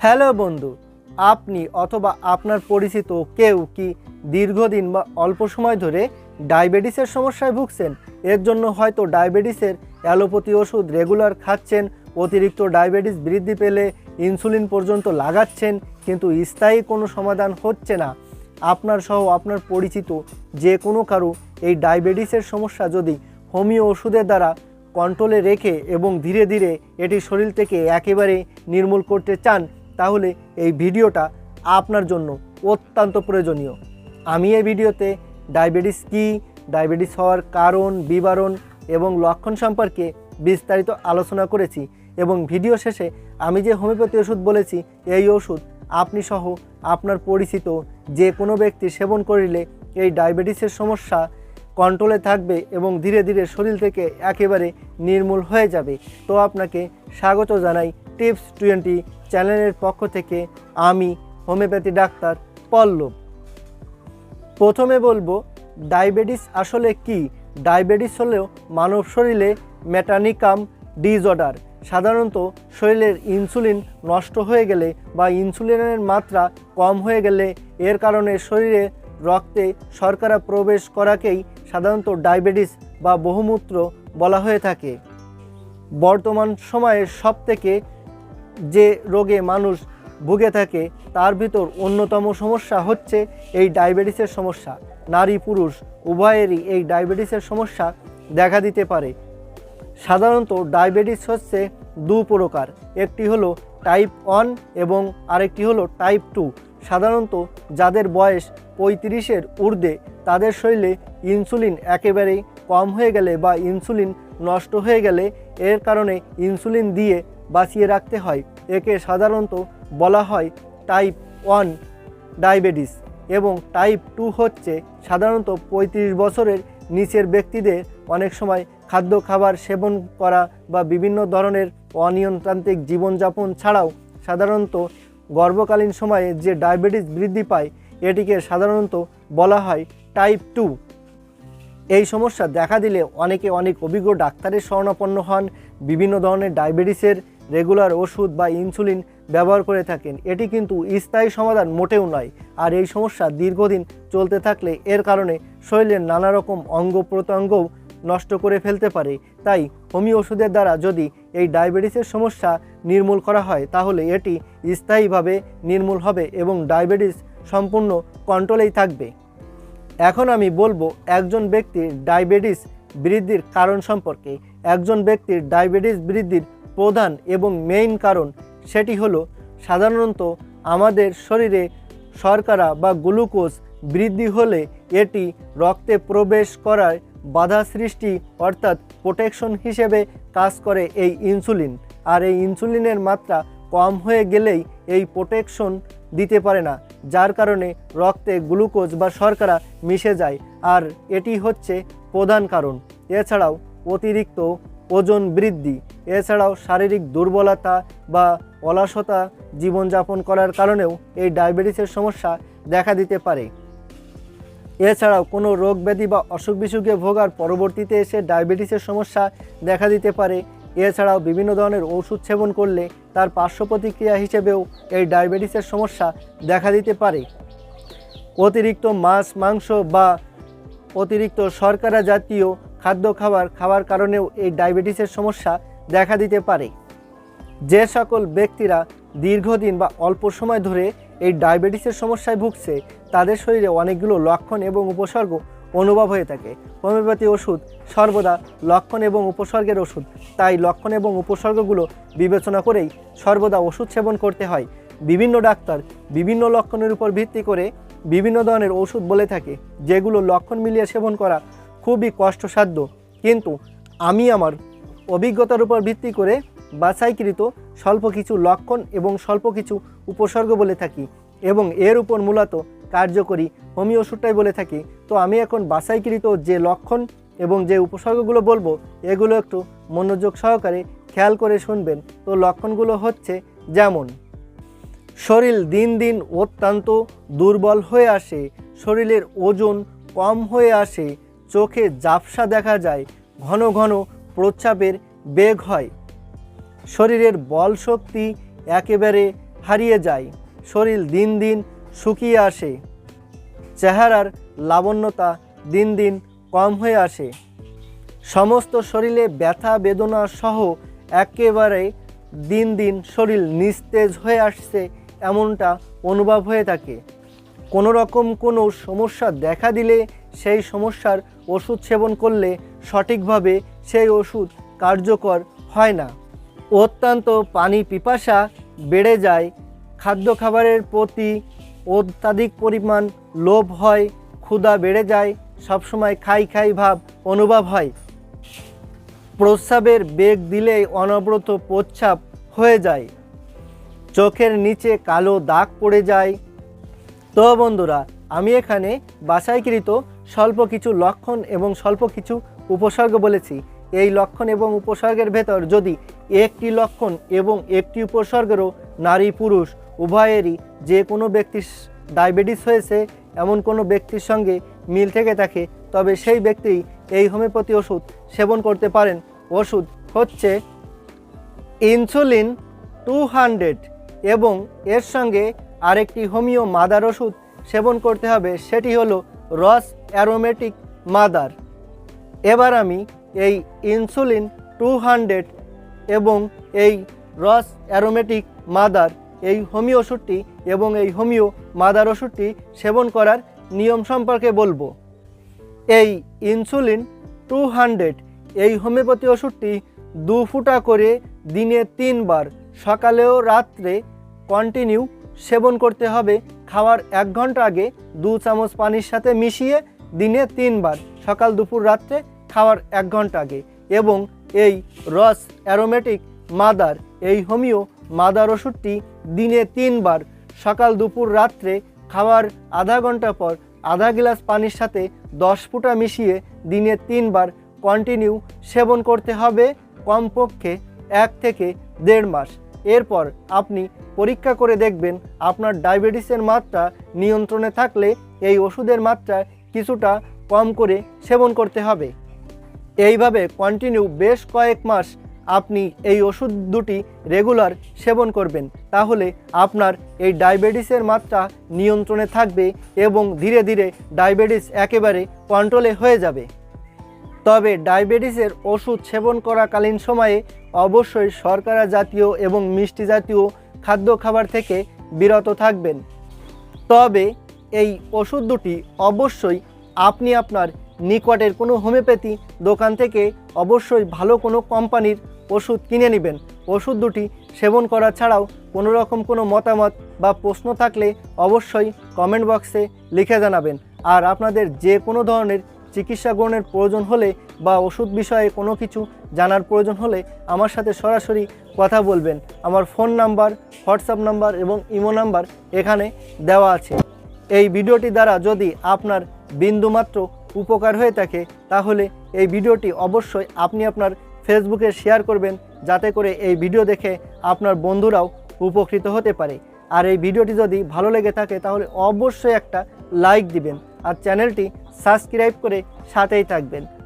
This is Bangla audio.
হ্যালো বন্ধু, আপনি অথবা আপনার পরিচিত কেউ কি দীর্ঘদিন বা অল্প সময় ধরে ডায়াবেটিসের সমস্যায় ভুগছেন? এর জন্য হয়তো ডায়াবেটিসের অ্যালোপ্যাথি ওষুধ রেগুলার খাচ্ছেন, অতিরিক্ত ডায়াবেটিস বৃদ্ধি পেলে ইনসুলিন পর্যন্ত লাগাচ্ছেন, কিন্তু স্থায়ী কোনো সমাধান হচ্ছে না। আপনার সহ আপনার পরিচিত যে কোনো কারও এই ডায়াবেটিসের সমস্যা যদি হোমিও ওষুধের দ্বারা কন্ট্রোলে রেখে এবং ধীরে ধীরে এটি শরীর থেকে একেবারে নির্মূল করতে চান তাহলে এই ভিডিওটা আপনার জন্য অত্যন্ত প্রয়োজনীয়। আমি এই ভিডিওতে ডায়াবেটিস কী, ডায়াবেটিস হওয়ার কারণ, বিবরণ এবং লক্ষণ সম্পর্কে বিস্তারিত আলোচনা করেছি এবং ভিডিও শেষে আমি যে হোমিওপ্যাথি ওষুধ বলেছি, এই ওষুধ আপনি সহ আপনার পরিচিত যে কোনো ব্যক্তি সেবন করিলে এই ডায়াবেটিসের সমস্যা কন্ট্রোলে থাকবে এবং ধীরে ধীরে শরীর থেকে একেবারে নির্মূল হয়ে যাবে। তো আপনাকে স্বাগত জানাই টিপস টোয়েন্টি চ্যানেলের পক্ষ থেকে আমি হোমিওপ্যাথি ডাক্তার পল্লব। প্রথমে বলব, ডায়াবেটিস আসলে কি? ডায়াবেটিস হলেও মানব শরীরে মেটানিকাম ডিসঅর্ডার। সাধারণত শরীরের ইনসুলিন নষ্ট হয়ে গেলে বা ইনসুলিনের মাত্রা কম হয়ে গেলে এর কারণে শরীরে রক্তে শর্করা প্রবেশ করাকেই সাধারণত ডায়াবেটিস বা বহুমূত্র বলা হয়ে থাকে। বর্তমান সময়ে সবথেকে যে রোগে মানুষ ভুগে থাকে, তার ভিতর অন্যতম সমস্যা হচ্ছে এই ডায়াবেটিসের সমস্যা। নারী পুরুষ উভয়েরই এই ডায়াবেটিসের সমস্যা দেখা দিতে পারে। সাধারণত ডায়াবেটিস হচ্ছে দু প্রকার, একটি হলো টাইপ ওয়ান এবং আরেকটি হলো টাইপ টু। সাধারণত যাদের বয়স পঁয়ত্রিশের ঊর্ধ্বে, তাদের শরীরে ইনসুলিন একেবারেই কম হয়ে গেলে বা ইনসুলিন নষ্ট হয়ে গেলে, এর কারণে ইনসুলিন দিয়ে বাঁচিয়ে রাখতে হয়। একে সাধারণত বলা হয় টাইপ ওয়ান ডায়াবেটিস এবং টাইপ টু হচ্ছে সাধারণত পঁয়ত্রিশ বছরের নিচের ব্যক্তিদের অনেক সময় খাদ্য খাবার সেবন করা বা বিভিন্ন ধরনের অনিয়ন্ত্রান্তিক জীবনযাপন ছাড়াও সাধারণত গর্ভকালীন সময়ে যে ডায়াবেটিস বৃদ্ধি পায়, এটিকে সাধারণত বলা হয় টাইপ টু এই সমস্যা দেখা দিলে অনেকে অনেক অভিজ্ঞ ডাক্তারের শরণাপন্ন হন, বিভিন্ন ধরনের ডায়াবেটিসের রেগুলার ওষুধ বা ইনসুলিন ব্যবহার করে থাকেন। এটি কিন্তু স্থায়ী সমাধান মোটেও নয়। আর এই সমস্যা দীর্ঘদিন চলতে থাকলে এর কারণে শরীরের নানা রকম অঙ্গ প্রত্যঙ্গও নষ্ট করে ফেলতে পারে। তাই হোমিও ওষুধের দ্বারা যদি এই ডায়াবেটিসের সমস্যা নির্মূল করা হয়, তাহলে এটি স্থায়ীভাবে নির্মূল হবে এবং ডায়াবেটিস সম্পূর্ণ কন্ট্রোলেই থাকবে। এখন আমি বলব একজন ব্যক্তির ডায়াবেটিস বৃদ্ধির কারণ সম্পর্কে। একজন ব্যক্তির ডায়াবেটিস বৃদ্ধির প্রধান এবং মেইন কারণ সেটি হলো সাধারণত আমাদের শরীরে শর্করা বা গ্লুকোজ বৃদ্ধি হলে এটি রক্তে প্রবেশ করায় বাধা সৃষ্টি অর্থাৎ প্রোটেকশন হিসেবে কাজ করে এই ইনসুলিন আর এই ইনসুলিনের মাত্রা কম হয়ে গেলেই এই প্রোটেকশন দিতে পারে না, যার কারণে রক্তে গ্লুকোজ বা শর্করা মিশে যায়। আর এটি হচ্ছে প্রধান কারণ। এছাড়াও অতিরিক্ত ওজন বৃদ্ধি। এছাড়াও শারীরিক দুর্বলতা বা অলসতা জীবনযাপন করার কারণেও এই ডায়াবেটিসের সমস্যা দেখা দিতে পারে। এছাড়াও কোনো রোগ ব্যাধি বা অসুখ বিসুখে ভোগার পরবর্তীতে এসে ডায়াবেটিসের সমস্যা দেখা দিতে পারে। এছাড়াও বিভিন্ন ধরনের ওষুধ সেবন করলে তার পার্শ্ব প্রতিক্রিয়া হিসেবেও এই ডায়াবেটিসের সমস্যা দেখা দিতে পারে। অতিরিক্ত মাছ, মাংস বা অতিরিক্ত শর্করা জাতীয় খাদ্য খাবার, খাওয়ার কারণেও এই ডায়াবেটিসের সমস্যা দেখা দিতে পারে। যে সকল ব্যক্তিরা দীর্ঘদিন বা অল্প সময় ধরে এই ডায়াবেটিসের সমস্যায় ভুগছে, তাদের শরীরে অনেকগুলো লক্ষণ এবং উপসর্গ অনুভব হয়ে থাকে। হোমিওপ্যাথি ওষুধ সর্বদা লক্ষণ এবং উপসর্গের ওষুধ। তাই লক্ষণ এবং উপসর্গগুলো বিবেচনা করেই সর্বদা ওষুধ সেবন করতে হয়। বিভিন্ন ডাক্তার বিভিন্ন লক্ষণের উপর ভিত্তি করে বিভিন্ন ধরনের ওষুধ বলে থাকে, যেগুলো লক্ষণ মিলিয়ে সেবন করা খুবই কষ্টসাধ্য। কিন্তু আমি আমার অভিজ্ঞতার উপর ভিত্তি করে বাছাইকৃত স্বল্প কিছু লক্ষণ এবং স্বল্প কিছু উপসর্গ বলে থাকি এবং এর উপর মূলত কার্যকরী হোমিও ওষুধটাই বলে থাকি। তো আমি এখন বাছাইকৃত যে লক্ষণ এবং যে উপসর্গগুলো বলব, এগুলো একটু মনোযোগ সহকারে খেয়াল করে শুনবেন। তো লক্ষণগুলো হচ্ছে যেমন, শরীর দিন দিন অত্যন্ত দুর্বল হয়ে আসে, শরীরের ওজন কম হয়ে আসে, চোখে জাপসা দেখা যায়, ঘন ঘন প্রস্রাবের বেগ হয়। শরীরের বল শক্তি একেবারে হারিয়ে যায়। শরীর দিন দিন শুকিয়ে আসে। চেহারার লাবণ্যতা দিন দিন কম হয়ে আসে। সমস্ত শরীরে ব্যথা বেদনা সহ একেবারে দিন দিন শরীর নিস্তেজ হয়ে আসছে এমনটা অনুভব হয়ে থাকে। কোনো রকম কোনো সমস্যা দেখা দিলে সেই সমস্যার ওষুধ সেবন করলে সঠিকভাবে সেই ওষুধ কার্যকর হয় না। অত্যন্ত পানি পিপাসা বেড়ে যায়, খাদ্য খাবারের প্রতি অত্যাধিক পরিমাণ লোভ হয়, ক্ষুধা বেড়ে যায়, সবসময় খাই খাই ভাব অনুভব হয়। প্রস্রাবের বেগ দিলেই অনবরত প্রস্রাব হয়ে যায়। চোখের নিচে কালো দাগ পড়ে যায়। তো বন্ধুরা, আমি এখানে বাসাইকৃত স্বল্প কিছু লক্ষণ এবং স্বল্প কিছু উপসর্গ বলেছি। এই লক্ষণ এবং উপসর্গের ভেতর যদি একটি লক্ষণ এবং একটি উপসর্গেরও নারী, পুরুষ, উভয়েরই যে কোনো ব্যক্তির ডায়াবেটিস হয়েছে, এমন কোনো ব্যক্তির সঙ্গে মিল থেকে থাকে, তবে সেই ব্যক্তি এই হোমিওপ্যাথি ওষুধ সেবন করতে পারেন। ওষুধ হচ্ছে ইনসুলিন টু হান্ড্রেড এবং এর সঙ্গে আরেকটি হোমিও মাদার ওষুধ সেবন করতে হবে, সেটি হলো রস অ্যারোমেটিক মাদার। এবার আমি এই ইনসুলিন টু হান্ড্রেড এবং এই রস অ্যারোমেটিক মাদার, এই হোমিও ওষুধটি এবং এই হোমিও মাদার ওষুধটি সেবন করার নিয়ম সম্পর্কে বলব। এই ইনসুলিন টু হান্ড্রেড, এই হোমিওপ্যাথি ওষুধটি দু ফুটা করে দিনে তিনবার, সকালেও রাত্রে কন্টিনিউ সেবন করতে হবে খাওয়ার এক ঘণ্টা আগে দু চামচ পানির সাথে মিশিয়ে দিনে তিনবার সকাল, দুপুর, রাত্রে খাওয়ার এক ঘণ্টা আগে এবং এই রস অ্যারোমেটিক মাদার, এই হোমিও মাদার ওষুধটি দিনে তিনবার সকাল, দুপুর, রাত্রে খাওয়ার আধা ঘণ্টা পর আধা গ্লাস পানির সাথে দশ ফুটা মিশিয়ে দিনে তিনবার কন্টিনিউ সেবন করতে হবে কমপক্ষে এক থেকে দেড় মাস। এরপর আপনি পরীক্ষা করে দেখবেন আপনার ডায়াবেটিসের মাত্রা নিয়ন্ত্রণে থাকলে এই ওষুধের মাত্রা কিছুটা কম করে সেবন করতে হবে। এইভাবে কন্টিনিউ বেশ কয়েক মাস আপনি এই ওষুধ দুটি রেগুলার সেবন করবেন, তাহলে আপনার এই ডায়াবেটিসের মাত্রা নিয়ন্ত্রণে থাকবে এবং ধীরে ধীরে ডায়াবেটিস একেবারে কন্ট্রোলে হয়ে যাবে। তবে ডায়াবেটিসের ওষুধ সেবন করাকালীন সময়ে অবশ্যই শর্করা জাতীয় এবং মিষ্টি জাতীয় খাদ্য খাবার থেকে বিরত থাকবেন। তবে এই ওষুধ দুটি অবশ্যই আপনি আপনার নিকটের কোনো হোমিওপ্যাথি দোকান থেকে অবশ্যই ভালো কোনো কোম্পানির ওষুধ কিনে নেবেন। ওষুধ দুটি সেবন করা ছাড়াও কোনো রকম কোনো মতামত বা প্রশ্ন থাকলে অবশ্যই কমেন্ট বক্সে লিখে জানাবেন। আর আপনাদের যে কোনো ধরনের চিকিৎসা গ্রহণের প্রয়োজন হলে বা ওষুধ বিষয়ে কোনো কিছু জানার প্রয়োজন হলে আমার সাথে সরাসরি কথা বলবেন। আমার ফোন নাম্বার, হোয়াটসঅ্যাপ নাম্বার এবং ইমো নাম্বার এখানে দেওয়া আছে। এই ভিডিওটি দ্বারা যদি আপনার বিন্দুমাত্র উপকার হয়ে থাকে, তাহলে এই ভিডিওটি অবশ্যই আপনি আপনার ফেসবুকে শেয়ার করবেন, যাতে করে এই ভিডিও দেখে আপনার বন্ধুরাও উপকৃত হতে পারে। আর এই ভিডিওটি যদি ভালো লেগে থাকে, তাহলে অবশ্যই একটা লাইক দিবেন আর চ্যানেলটি সাবস্ক্রাইব করে সাথেই থাকবেন।